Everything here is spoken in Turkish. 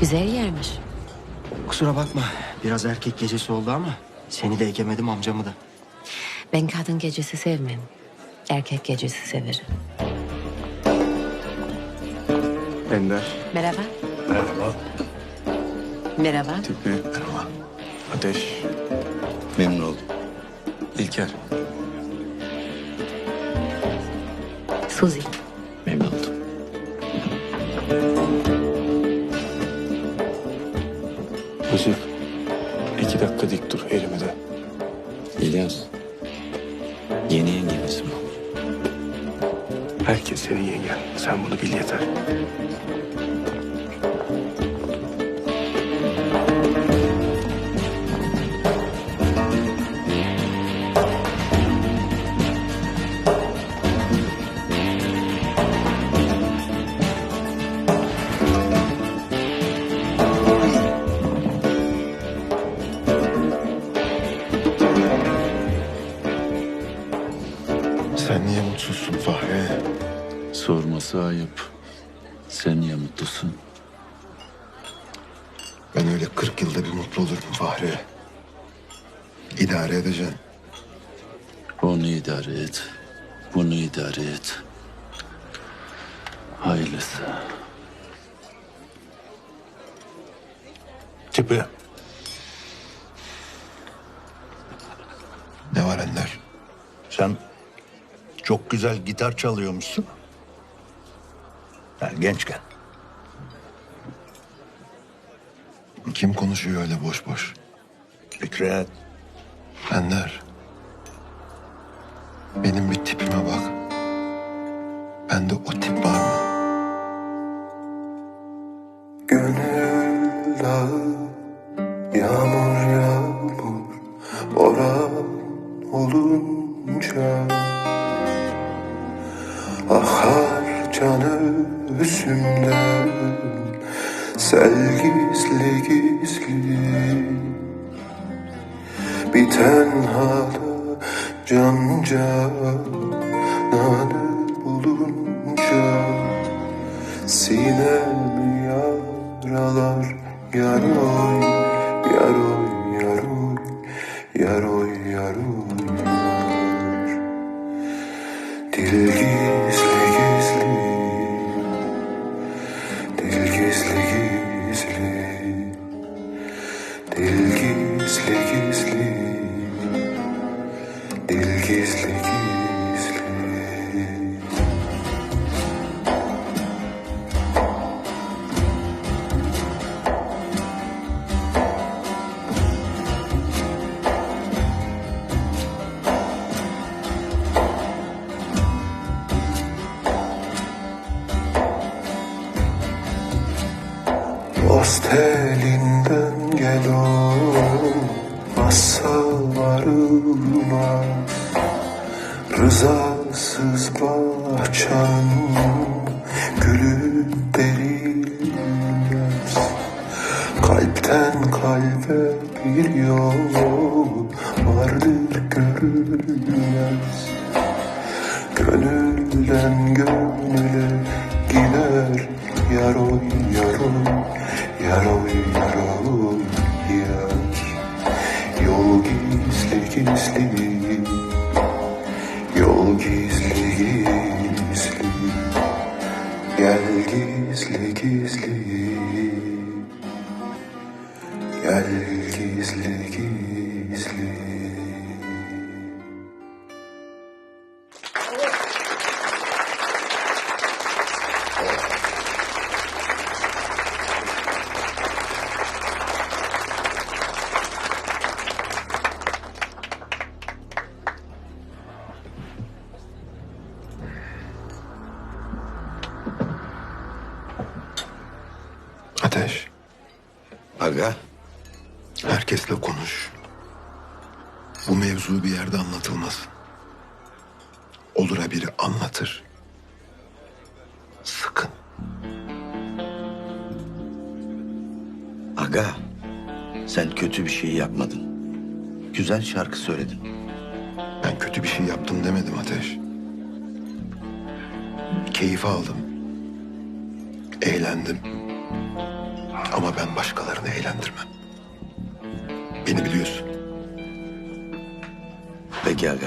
Güzel yermiş. Kusura bakma. Biraz erkek gecesi oldu ama seni de ekemedim amcamı da. Ben kadın gecesi sevmem. Erkek gecesi severim. Ender. Merhaba. Merhaba. Merhaba. Tipi. Merhaba. Ateş. Memnun oldum. İlker. Suzi. Memnun oldum. Dakika dik dur elimde. İlyas. Yeni yenge misin bu? Herkes senin yengen. Sen bunu bil yeter. Sen niye mutsuzsun Fahri? Sorması ayıp. Sen niye mutlusun? Ben öyle 40 yılda bir mutlu olurum Fahri. İdare edeceksin. Onu idare et. Bunu idare et. Hayırlısı. Tipi. Ne var Ender? Sen çok güzel gitar çalıyormuşsun. Yani gençken. Kim konuşuyor öyle boş boş? Fikret. Ender. Benim bir tipime bak. Bende o tip var mı? Gönül dağı, yağmur yağmur, boran olunca Akar canı üzümden, sel gizli gizli. Biten hala can cananı bulunca Sinem yaralar yaroy Dost elinden gel olmazsa varılmaz Rızasız bahçen gülü derilmez Kalpten kalbe bir yol vardır görülmez. Gönülden gönüle gider yaroy yaroy yaroy yaroy yar Yol gizli gizli. Yol gizli gizli. Gel gizli gizli. Gel gizli gizli Ateş, Aga. herkesle konuş. Bu mevzu bir yerde anlatılmaz. Olur ha biri anlatır. Sakın. Aga. Sen kötü bir şey yapmadın. Güzel şarkı söyledin. Ben kötü bir şey yaptım demedim Ateş. Keyif aldım. Eğlendim. Ama ben başkalarını eğlendirmem. Beni biliyorsun. Peki aga.